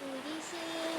കുരിശിൽ മരിച്ചവനെ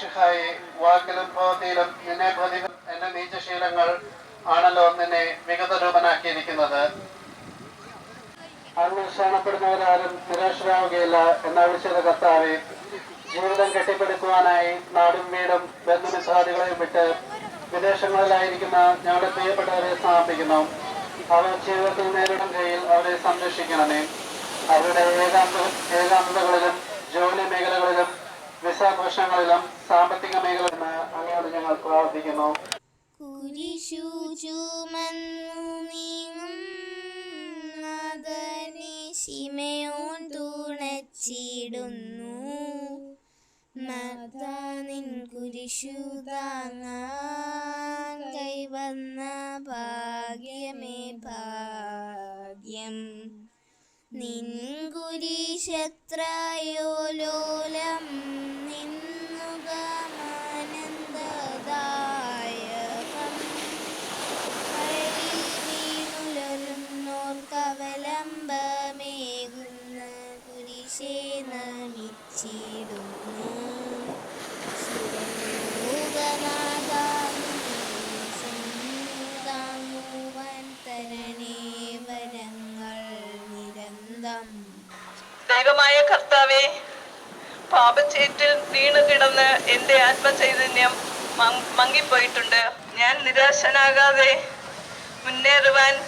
മിഷിഹായി വാക്കിലും പ്രവൃത്തിയിലും നിന്നെ പ്രതി എന്റെ നീചശീലങ്ങൾ ആണല്ലോ നിന്നെ വിഗത രൂപനാക്കിയിരിക്കുന്നത് അന്വേഷണപ്പെടുന്നവരാരും നിരാശരാവുകയില്ല എന്ന വിളിച്ചത് കർത്താവെ ജീവിതം കെട്ടിപ്പടുക്കുവാനായി നാടും വീടും ബന്ധുമിത്രാദികളെയും വിട്ട് വിദേശങ്ങളിലായിരിക്കുന്ന ഞങ്ങളുടെ പ്രിയപ്പെട്ടവരെ സമർപ്പിക്കുന്നു. അവർ ജീവിതത്തിൽ നേരിടും കയ്യിൽ അവരെ സംരക്ഷിക്കണമേ. അവരുടെ ഏകാന്ത ഏകാന്തതകളിലും പ്രശ്നങ്ങളിലും സാമ്പത്തിക മേഖലയിലും അങ്ങോട്ട് ഞങ്ങൾ പ്രാർത്ഥിക്കുന്നു. കുരിശു ചുമന്നു തുണച്ചിടുന്നു. കുരിശു താങ്ങാൻ കൈവന്ന ഭാഗ്യമേ ഭാഗ്യം. നിൻ കുരിശത്രയോ ദൈവമായ കർത്താവെ പാപച്ചേറ്റിൽ വീണു കിടന്ന് എന്റെ ആത്മചൈതന്യം മങ്- മങ്ങിപ്പോയിട്ടുണ്ട്. ഞാൻ നിരാശനാകാതെ മുന്നേറുവാൻ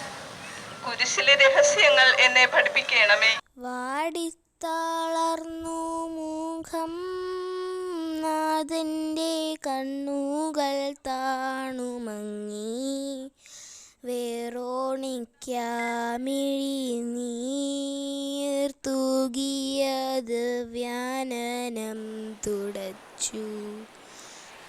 കുരിശിലെ രഹസ്യങ്ങൾ എന്നെ പഠിപ്പിക്കണമേ. വാടിത്താളർന്നു മുഖം നാഥന്റെ കണ്ണുകൾ താണുമങ്ങി. വേറോണിക്കാമിഴി നീർത്തൂകിയത് വ്യാനനം തുടച്ചു.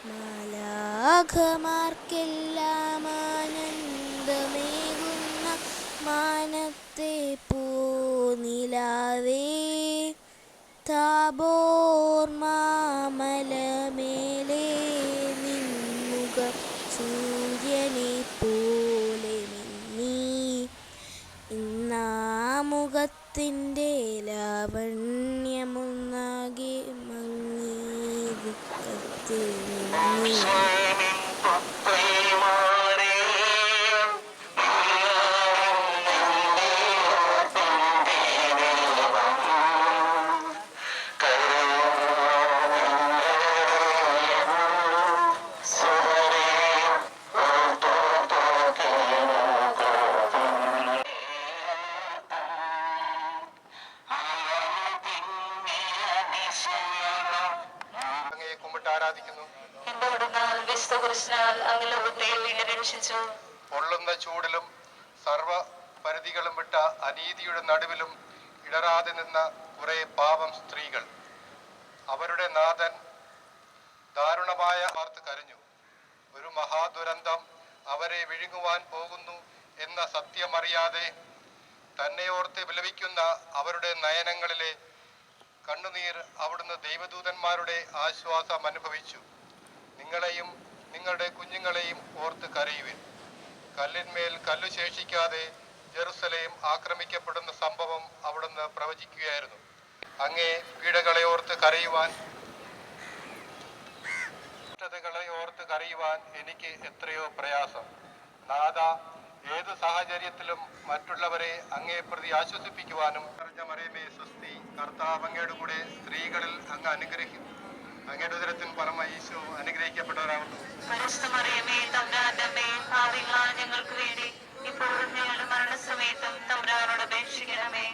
മാലാഖമാർക്കെല്ലാം ആനന്ദമേകുന്ന മാനത്തെ പോ നിലാവേ. മാമലമേലെ ഇന്നാമുഖത്തിന്റെ ലാവണ്യമൊന്നാകെ മങ്ങി ദുഃഖത്തിൽ അങ്ങയെ കുമ്പിട്ട് ആരാധിക്കുന്നു? പൊള്ളുന്ന ചൂടിലും സർവ പരിധികളും വിട്ട അനീതിയുടെ നടുവിലും ഇടറാതെ നിന്ന കുറെ പാവം സ്ത്രീകൾ. അവരുടെ നാഥൻ ദാരുണമായ വാർത്ത കരഞ്ഞു. ഒരു മഹാദുരന്തം അവരെ വിഴുങ്ങുവാൻ പോകുന്നു എന്ന സത്യമറിയാതെ തന്നെയോർത്ത് വിലപിക്കുന്ന അവരുടെ നയനങ്ങളിലെ കണ്ണുനീർ അവിടുന്ന് ദൈവദൂതന്മാരുടെ ആശ്വാസം അനുഭവിച്ചു. നിങ്ങളെയും നിങ്ങളുടെ കുഞ്ഞുങ്ങളെയും ഓർത്ത് കരയുവിൻ. കല്ലിന്മേൽ കല്ലു ശേഷിക്കാതെ ജെറുസലേം ആക്രമിക്കപ്പെടുന്ന സംഭവം അവിടുന്ന് പ്രവചിക്കുകയായിരുന്നു. അങ്ങേ പീഡകളെ ഓർത്ത് കരയുവാൻ ഓർത്ത് കരയുവാൻ എനിക്ക് എത്രയോ പ്രയാസം. നാഥ ഏത് സാഹചര്യത്തിലും മറ്റുള്ളവരെ അങ്ങേ പ്രതി ആശ്വസിപ്പിക്കുവാനും പറഞ്ഞ മറിയമേ സ്വസ്തി. കർത്താവ് അങ്ങയുടെ കൂടെ സ്ത്രീകളിൽ അങ്ങ് അനുഗ്രഹിക്കും. അങ്ങയുടെ ഉദരത്തിൽ പരമ ഈശോ അനുഗ്രഹിക്കപ്പെട്ടവരാകുന്നു. പരിശുദ്ധമറിയമേ തമ്പുരാന്റെ ഭാവികളാ ഞങ്ങൾക്ക് വേണ്ടി ഇപ്പോഴും ഞങ്ങളുടെ മരണസമയത്തും തമ്പുരാനോട് അപേക്ഷിക്കണമേ.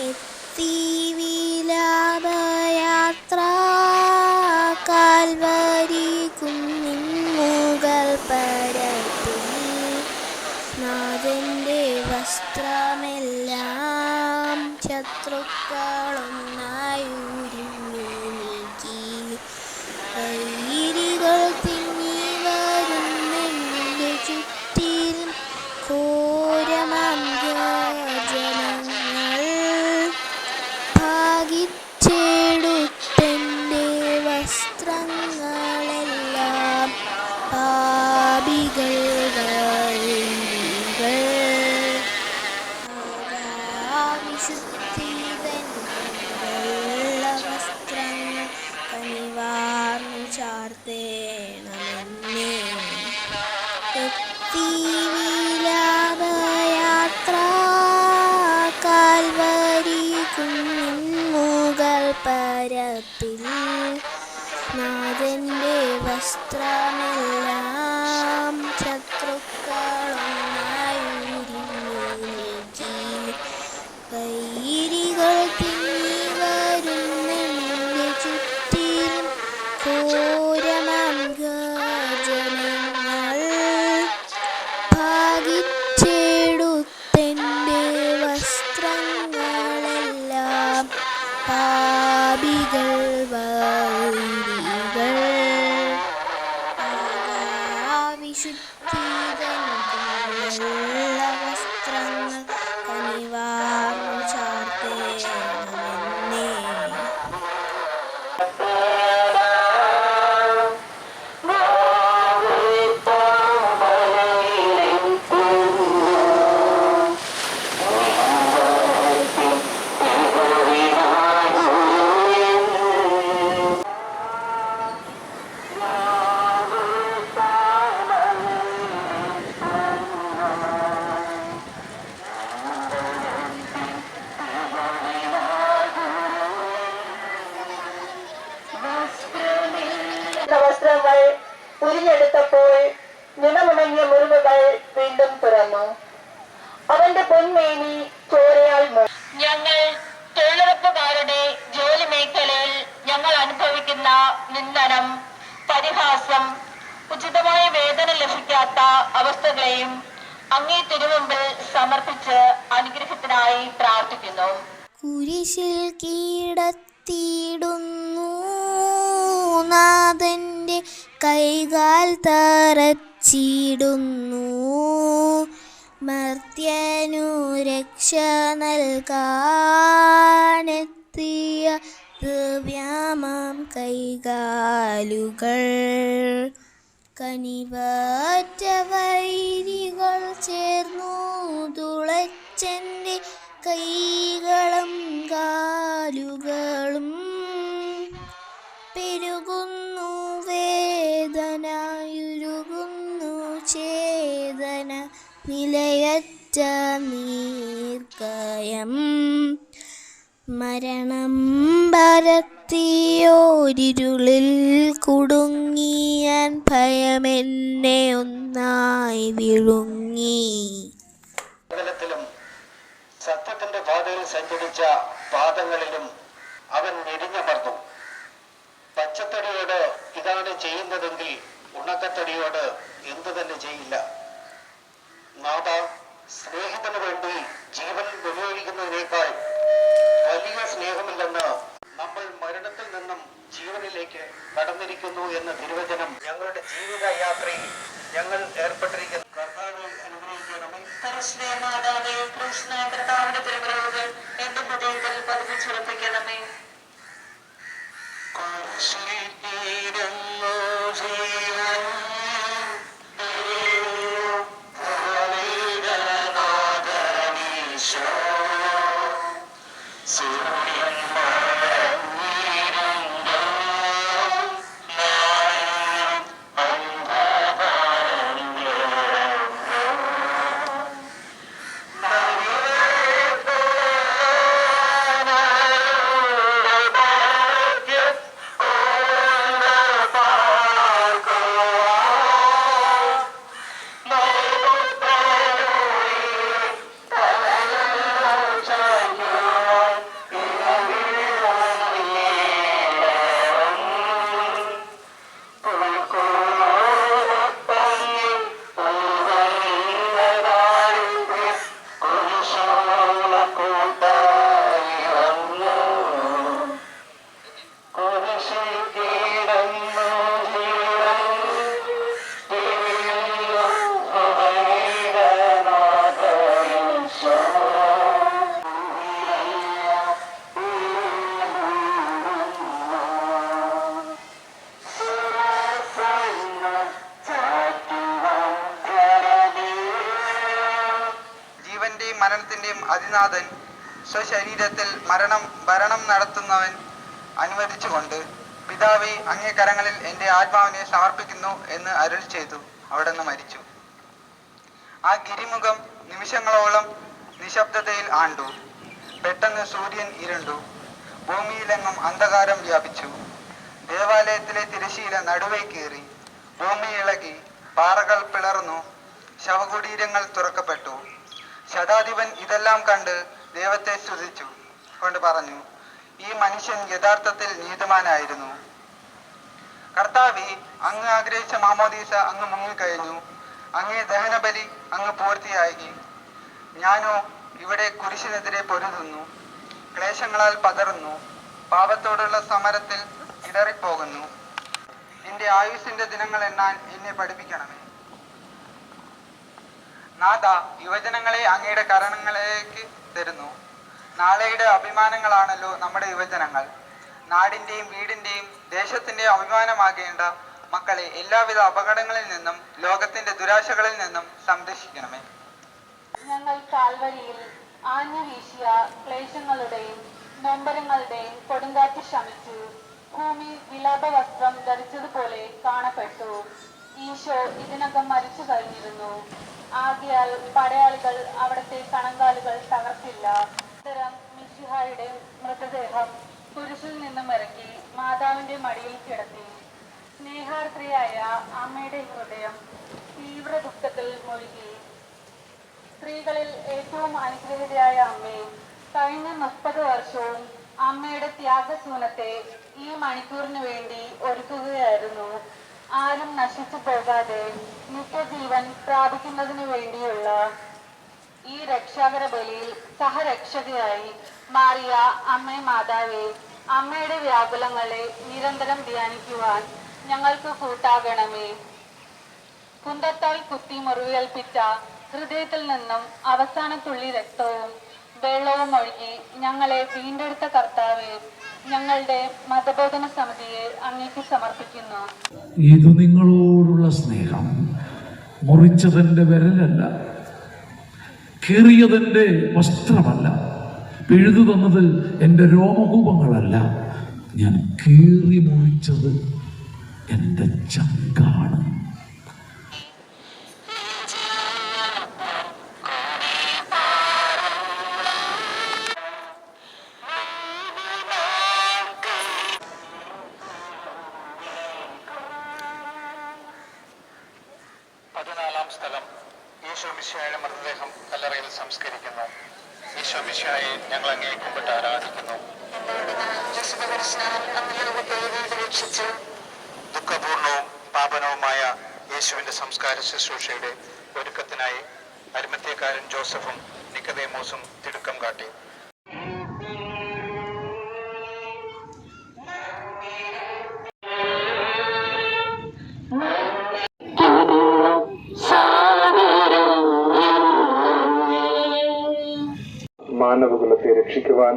എത്തി വിലാപയാത്ര മുകൾ പരത്തി നാഥന്റെ വസ്ത്രമെല്ലാം ശത്രുക്കളൊന്നായി നൽകാനെത്തിയ ദ്രവ്യാമം കൈകാലുകൾ. കനിവാറ്റ വൈരികൾ ചേർന്നു തുളച്ചെന്റെ കൈകളും കാലുകളും പെരുകുന്നു വേദനയുരുകുന്നു ചേതന നിലയറ്റ നീർക്കയം മരണം പരത്തിയോരിരുളിൽ കുടുങ്ങിയാൻ ഭയമെന്നെ ഒന്നായി വിഴുങ്ങി. സത്യത്തിന്റെ പാതയിൽ സഞ്ചരിച്ച പാദങ്ങളിലും അവൻ ഞെരിഞ്ഞമർന്നു. പച്ചത്തടിയോട് ഇതാണ് ചെയ്യുന്നതെങ്കിൽ ഉണക്കത്തടിയോട് എന്തു തന്നെ ചെയ്യില്ല. നാഥ സ്നേഹത്തിന് വേണ്ടി ജീവൻ വിനിയോഗിക്കുന്നതിനേക്കാൾ വലിയ സ്നേഹമില്ലെന്ന് നമ്മൾ മരണത്തിൽ നിന്നും ജീവനിലേക്ക് കടന്നിരിക്കുന്നു എന്ന തിരുവചനം ഞങ്ങളുടെ ജീവിത യാത്രയിൽ ഞങ്ങൾ ഏർപ്പെട്ടിരിക്കുന്ന. കർത്താവ് അനുഗ്രഹിക്കണമേ. കൃഷ്ണ കർത്താവിന്റെ തിരുവരവുകൾ എന്റെ ഹൃദയത്തിൽ പതിപ്പിച്ചുറപ്പിക്കണമേ ും. അതിനാഥൻ സ്വശരീരത്തിൽ മരണം ഭരണം നടത്തുന്നവൻ അനുവദിച്ചുകൊണ്ട് പിതാവി അങ്ങേ കരങ്ങളിൽ എന്റെ ആത്മാവിനെ സമർപ്പിക്കുന്നു എന്ന് അരുൾ ചെയ്തു. അവിടെ നിന്ന് മരിച്ചു. ആ ഗിരിമുഖം നിമിഷങ്ങളോളം നിശബ്ദതയിൽ ആണ്ടു. പെട്ടെന്ന് സൂര്യൻ ഇരുണ്ടു. ഭൂമിയിലെങ്ങും അന്ധകാരം വ്യാപിച്ചു. ദേവാലയത്തിലെ തിരശീല നടുവേ കീറി. ഭൂമി ഇളകി പാറകൾ പിളർന്നു ശവകുടീരങ്ങൾ തുറക്കപ്പെട്ടു. ശതാധിപൻ ഇതെല്ലാം കണ്ട് ദൈവത്തെ സ്തുതിച്ചു. കൊണ്ട് പറഞ്ഞു ഈ മനുഷ്യൻ യഥാർത്ഥത്തിൽ നീതിമാനായിരുന്നു. കർത്താവി അങ്ങ് ആഗ്രഹിച്ച മാമോദീസ അങ്ങ് മുങ്ങിക്കഴിഞ്ഞു അങ്ങേ ദഹനബലി അങ്ങ് പൂർത്തിയായി. ഞാനോ ഇവിടെ കുരിശിനെതിരെ പൊരുതുന്നു. ക്ലേശങ്ങളാൽ പതറുന്നു. പാപത്തോടുള്ള സമരത്തിൽ ഇടറിപ്പോകുന്നു. എന്റെ ആയുസിന്റെ ദിനങ്ങൾ എണ്ണാൻ എന്നെ പഠിപ്പിക്കണമേ. നാഥ യുവജനങ്ങളെ അങ്ങയുടെ കരണങ്ങളിലേക്ക് തരുന്നു. നാളെയുടെ അഭിമാനങ്ങളാണല്ലോ നമ്മുടെ യുവജനങ്ങൾ. നാടിന്റെയും വീടിന്റെയും ദേശത്തിന്റെയും അഭിമാനമാകേണ്ട മക്കളെ എല്ലാവിധ അപകടങ്ങളിൽ നിന്നും ലോകത്തിന്റെ ദുരാശകളിൽ നിന്നും സംരക്ഷിക്കണമേ. ഞങ്ങൾ കാൽവരിയിൽ ആഞ്ഞു വീശിയ ക്ലേശങ്ങളുടെയും നൊമ്പരങ്ങളുടെയും കൊടുങ്കാറ്റ് ശമിച്ചു. ഭൂമി വിലാപ വസ്ത്രം ധരിച്ചതുപോലെ കാണപ്പെട്ടു. ഈശോ ഇതിനകം മരിച്ചു കഴിഞ്ഞിരുന്നു ആകയാൽ പടയാളികൾ അവിടുത്തെ കണങ്കാലുകൾ തകർത്തില്ല. ഇത്തരം മിഷിഹായുടെ മൃതദേഹം കുരിശിൽ നിന്നും ഇറക്കി മാതാവിന്റെ മടിയിൽ കിടത്തി. സ്നേഹാർദ്രയായ അമ്മയുടെ ഹൃദയം തീവ്ര ദുഃഖത്തിൽ മുഴുകി. സ്ത്രീകളിൽ ഏറ്റവും അനുഗ്രഹിതയായ അമ്മേ കഴിഞ്ഞ മുപ്പത് വർഷവും അമ്മയുടെ ത്യാഗസൂനത്തെ ഈ മണിക്കൂറിന് വേണ്ടി ഒരുക്കുകയായിരുന്നു. ആരും നശിച്ചു പോകാതെ നിത്യജീവൻ പ്രാപിക്കുന്നതിനു വേണ്ടിയുള്ള ഈ രക്ഷാകര ബലിയിൽ സഹരക്ഷകയായി മാറിയ അമ്മേ മാതാവേ അമ്മയുടെ വ്യാകുലങ്ങളെ നിരന്തരം ധ്യാനിക്കുവാൻ ഞങ്ങൾക്ക് കൂട്ടാകണമേ. കുന്തത്താൽ കുത്തി മുറിവേൽപ്പിച്ച ഹൃദയത്തിൽ നിന്നും അവസാന തുള്ളി രക്തവും വെള്ളവും ഒഴുകി ഞങ്ങളെ വീണ്ടെടുത്ത കർത്താവെ ഞങ്ങളുടെ മതബോധന സമിതിയെ അങ്ങേക്ക് സമർപ്പിക്കുന്നു. ഇത് നിങ്ങളോടുള്ള സ്നേഹം? മുറിച്ചതിന്റെ വിരലല്ല കീറിയതിന്റെ വസ്ത്രമല്ല പിഴുതു തന്നത് എന്റെ രോമകൂപങ്ങളല്ല ഞാൻ കീറി മുറിച്ചത് എന്റെ ചങ്കാണ് പതിനാലാം സ്ഥലം ഈശോ മിശിഹായുടെ മൃതദേഹം കല്ലറയിൽ സംസ്കരിക്കുന്നു ഈശോ മിശിഹായെ ഞങ്ങൾ അങ്ങേ കുമ്പിട്ട് ആരാധിക്കുന്നു ദുഃഖപൂർണവും പാപനവുമായ യേശുവിന്റെ സംസ്കാര ശുശ്രൂഷയുടെ ഒരുക്കത്തിനായി അരിമത്യക്കാരൻ ജോസഫും നിക്കതേമോസും തിടുക്കം കാട്ടി. മാനവകുലത്തെ രക്ഷിക്കുവാൻ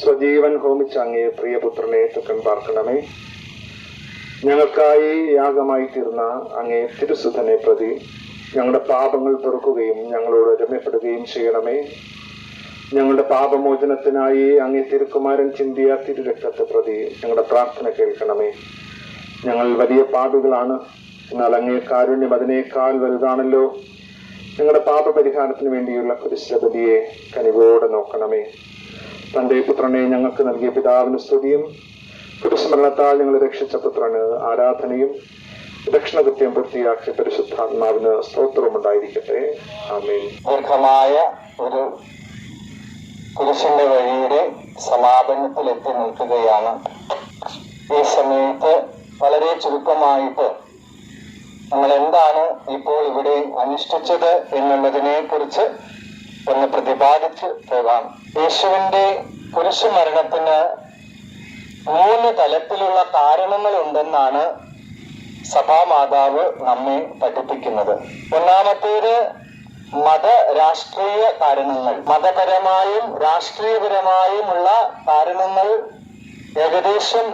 സ്വജീവൻ ഹോമിച്ച അങ്ങേ പ്രിയപുത്രനെ തുക്കൻ പാർക്കണമേ. ഞങ്ങൾക്കായി യാഗമായി തീർന്ന അങ്ങേ തിരുസുധനെ പ്രതി ഞങ്ങളുടെ പാപങ്ങൾ തുറക്കുകയും ഞങ്ങളോട് രമ്യപ്പെടുകയും ചെയ്യണമേ. ഞങ്ങളുടെ പാപമോചനത്തിനായി അങ്ങേ തിരുക്കുമാരൻ ചിന്തിയ തിരുരക്തത്തെ പ്രതി ഞങ്ങളുടെ പ്രാർത്ഥന കേൾക്കണമേ. ഞങ്ങൾ വലിയ പാപികളാണ്. എന്നാൽ അങ്ങേ കാരുണ്യം അതിനേക്കാൾ വലുതാണല്ലോ. ഞങ്ങളുടെ പാപപരിഹാരത്തിന് വേണ്ടിയുള്ള കുരിശബലിയെ കനിവോടെ നോക്കണമേ. തന്റെ പുത്രനെ ഞങ്ങൾക്ക് നൽകിയ പിതാവിന് സ്തുതിയും കുരിശുമരണത്താൽ നിങ്ങൾ രക്ഷിച്ച പുത്രന് ആരാധനയും ദക്ഷിണകൃത്യം പൂർത്തിയാക്കിയ പരിശുദ്ധാത്മാവിന് സ്തോത്രവും ഉണ്ടായിരിക്കട്ടെ ആമീൻ. ദീർഘമായ ഒരു കുരിശിന്റെ വഴിയുടെ സമാപനത്തിലെത്തി നിൽക്കുകയാണ്. ഈ സമയത്ത് വളരെ ചുരുക്കമായിട്ട് നമ്മൾ എന്താണ് ഇപ്പോൾ ഇവിടെ അനുഷ്ഠിച്ചത് എന്നുള്ളതിനെ കുറിച്ച് ഒന്ന് പ്രതിപാദിച്ച് പോകാം. യേശുവിന്റെ കുരിശു മരണത്തിന് മൂന്ന് തലത്തിലുള്ള കാരണങ്ങൾ ഉണ്ടെന്നാണ് സഭാമാതാവ് നമ്മെ പഠിപ്പിക്കുന്നത്. ഒന്നാമത്തേത് മത രാഷ്ട്രീയ കാരണങ്ങൾ മതപരമായും രാഷ്ട്രീയപരമായുമുള്ള കാരണങ്ങൾ ഏകദേശം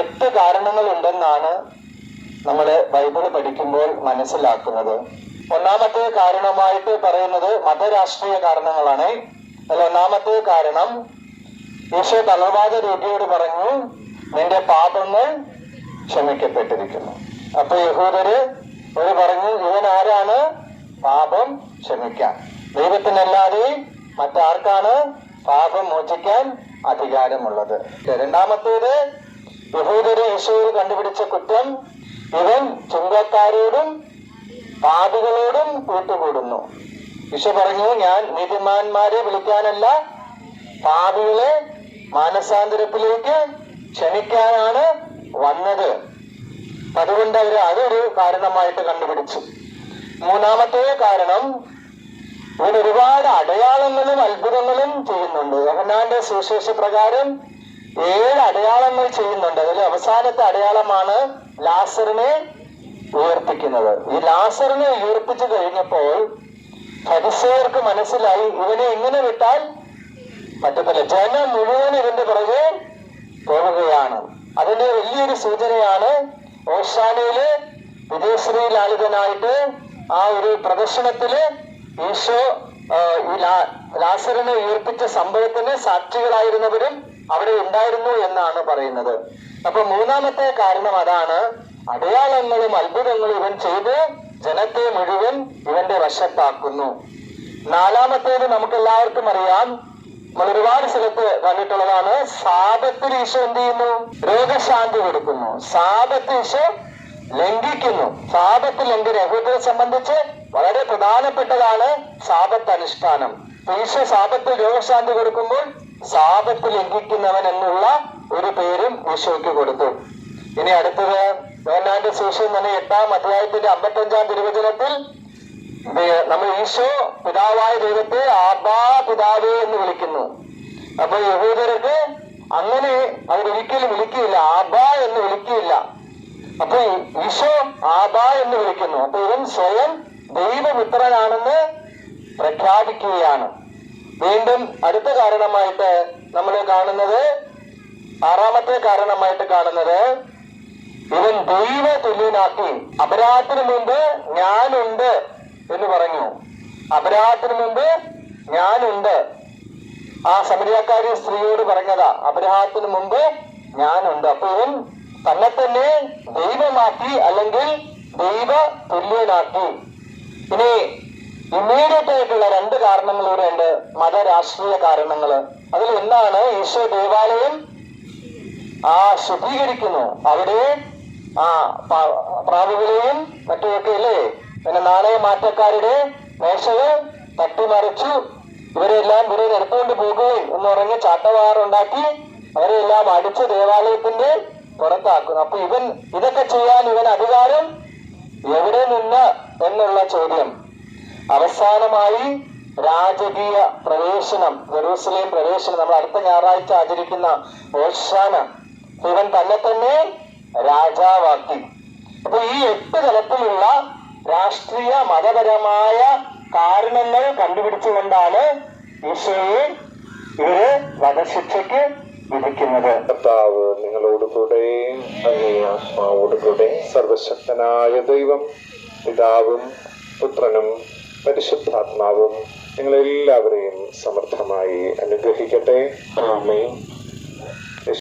എട്ട് കാരണങ്ങൾ ഉണ്ടെന്നാണ് നമ്മൾ ബൈബിൾ പഠിക്കുമ്പോൾ മനസ്സിലാക്കുന്നത്. ഒന്നാമത്തെ കാരണമായിട്ട് പറയുന്നത് മതരാഷ്ട്രീയ കാരണങ്ങളാണ്. അതിൽ ഒന്നാമത്തെ കാരണം ഈശോ തളർവാദ രോഗിയോട് പറഞ്ഞു നിന്റെ പാപങ്ങൾ ക്ഷമിക്കപ്പെട്ടിരിക്കുന്നു. അപ്പൊ യഹൂദര് ഒരു പറഞ്ഞു ഇവൻ ആരാണ്? പാപം ക്ഷമിക്കാൻ. ദൈവത്തിനല്ലാതെ മറ്റാർക്കാണ് പാപം മോചിക്കാൻ അധികാരമുള്ളത്? രണ്ടാമത്തേത് യഹൂദര് യേശുവിൽ കണ്ടുപിടിച്ച കുറ്റം ഇവൻ ചുങ്കക്കാരോടും പാപികളോടും കൂട്ടുകൂടുന്നു. ഈശോ പറഞ്ഞു ഞാൻ നീതിമാന്മാരെ വിളിക്കാനല്ല പാപികളെ മാനസാന്തരത്തിലേക്ക് ക്ഷണിക്കാനാണ് വന്നത്. അതുകൊണ്ട് അവർ അതൊരു കാരണമായിട്ട് കണ്ടുപിടിച്ചു. മൂന്നാമത്തെ കാരണം ഇവർ ഒരുപാട് അടയാളങ്ങളും അത്ഭുതങ്ങളും ചെയ്യുന്നുണ്ട്. യോഹന്നാന്റെ സുവിശേഷ പ്രകാരം ഏഴ് അടയാളങ്ങൾ ചെയ്യുന്നുണ്ട്. അതിൽ അവസാനത്തെ അടയാളമാണ് ലാസറിനെ ഉയർപ്പിക്കുന്നത്. ഈ ലാസറിനെ ഉയർപ്പിച്ചു കഴിഞ്ഞപ്പോൾ ഫരിസേയർക്ക് മനസ്സിലായി ഇവനെ ഇങ്ങനെ വിട്ടാൽ പറ്റത്തില്ല. ജനം മുഴുവൻ ഇതിന്റെ പുറകെ പോവുകയാണ്. അതിന്റെ വലിയൊരു സൂചനയാണ് ഓഷാനയിൽ വിദേശശ്രീ ലാളിതനായിട്ട് ആ ഒരു പ്രദർശനത്തിൽ ഈശോ ലാസറിനെ ഉയർപ്പിച്ച സംഭവത്തിന് സാക്ഷികളായിരുന്നവരും അവിടെ ഉണ്ടായിരുന്നു എന്നാണ് പറയുന്നത്. അപ്പൊ മൂന്നാമത്തെ കാരണം അതാണ് അടയാളങ്ങളും അത്ഭുതങ്ങളും ഇവൻ ചെയ്ത് ജനത്തെ മുഴുവൻ ഇവന്റെ വശത്താക്കുന്നു. നാലാമത്തേത് നമുക്ക് എല്ലാവർക്കും അറിയാം നമ്മൾ ഒരുപാട് സ്ഥലത്ത് കണ്ടിട്ടുള്ളതാണ് സാപത്തിൽ ഈശോ എന്ത് ചെയ്യുന്നു? രോഗശാന്തി കൊടുക്കുന്നു. സാപത്ത് ഈശോ ലംഘിക്കുന്നു. സാപത്ത് ലംഘന യഹൂദരെ സംബന്ധിച്ച് വളരെ പ്രധാനപ്പെട്ടതാണ് സാപത്ത് അനുഷ്ഠാനം. ഈശോ സാപത്തിൽ രോഗശാന്തി കൊടുക്കുമ്പോൾ സാപത്ത് ലംഘിക്കുന്നവൻ എന്നുള്ള ഒരു പേരും ഈശോയ്ക്ക് കൊടുത്തു. ഇനി അടുത്തത് യോഹന്നാന്റെ സുവിശേഷം തന്നെ എട്ടാം അധ്യായത്തിന്റെ അമ്പത്തഞ്ചാം തിരുവചനത്തിൽ നമ്മൾ ഈശോ പിതാവായ ദൈവത്തെ ആബാ പിതാവേ എന്ന് വിളിക്കുന്നു. അപ്പൊ യഹൂദർക്ക് അങ്ങനെ അവരൊരിക്കലും വിളിക്കില്ല ആബാ എന്ന് വിളിക്കില്ല അപ്പൊ ഈശോ ആബാ എന്ന് വിളിക്കുന്നു. അപ്പൊ ഇവൻ സ്വയം ദൈവപുത്രനാണെന്ന് പ്രഖ്യാപിക്കുകയാണ്. വീണ്ടും അടുത്ത കാരണമായിട്ട് നമ്മൾ കാണുന്നത് ആറാമത്തെ കാരണമായിട്ട് കാണുന്നത് ഇവൻ ദൈവ തുല്യനാക്കി അപരാധത്തിന് മുമ്പ് ഞാനുണ്ട്. എന്ന് പറഞ്ഞു. അബ്രഹാത്തിന് മുമ്പ് ഞാനുണ്ട്. ആ സമരിയാക്കാരി സ്ത്രീയോട് പറഞ്ഞതാ അബ്രഹാത്തിന് മുമ്പ് ഞാനുണ്ട്. അപ്പൊ ഇവൻ തന്നെ തന്നെ ദൈവമാക്കി അല്ലെങ്കിൽ ദൈവ തുല്യനാക്കി ഇനി ഇമ്മീഡിയറ്റ് ആയിട്ടുള്ള രണ്ട് കാരണങ്ങൾ ഇവിടെ ഉണ്ട് മതരാഷ്ട്രീയ കാരണങ്ങൾ. അതിൽ ഒന്നാണ് ഈശോ ദേവാലയം ആ ശുദ്ധീകരിക്കുന്നു. അവിടെ ആ പ്രാവുകളെയും മറ്റുമൊക്കെ അല്ലേ പിന്നെ നാണയ മാറ്റക്കാരുടെ മേശകൾ തട്ടിമറിച്ചു. ഇവരെല്ലാം ഇവരെ എടുത്തുകൊണ്ട് പോകുകയും എന്ന് പറഞ്ഞ് ചാട്ടവാറുണ്ടാക്കി അവരെല്ലാം അടിച്ച് ദേവാലയത്തിന്റെ പുറത്താക്കുന്നു. അപ്പൊ ഇവൻ ഇതൊക്കെ ചെയ്യാൻ ഇവൻ അധികാരം എവിടെ നിന്ന് എന്നുള്ള ചോദ്യം. അവസാനമായി രാജകീയ പ്രവേശനം ജെറൂസലേം പ്രവേശനം നമ്മൾ അടുത്ത ഞായറാഴ്ച ആചരിക്കുന്ന ഓശാന. ഇവൻ തന്നെ തന്നെ രാജാവാക്കി. അപ്പൊ ഈ എട്ട് തലത്തിലുള്ള രാഷ്ട്രീയ മതപരമായ കാരണങ്ങൾ കണ്ടുപിടിച്ചുകൊണ്ടാണ് ഈശോയെ ഇവർ വധശിക്ഷയ്ക്ക് വിധിക്കുന്നത്. കർത്താവ് നിങ്ങളോട് കൂടെ ആത്മാവോട് കൂടെ സർവശക്തനായ ദൈവം പിതാവും പുത്രനും പരിശുദ്ധാത്മാവും നിങ്ങളെല്ലാവരെയും സമർത്ഥമായി അനുഗ്രഹിക്കട്ടെ. ആമേൻ.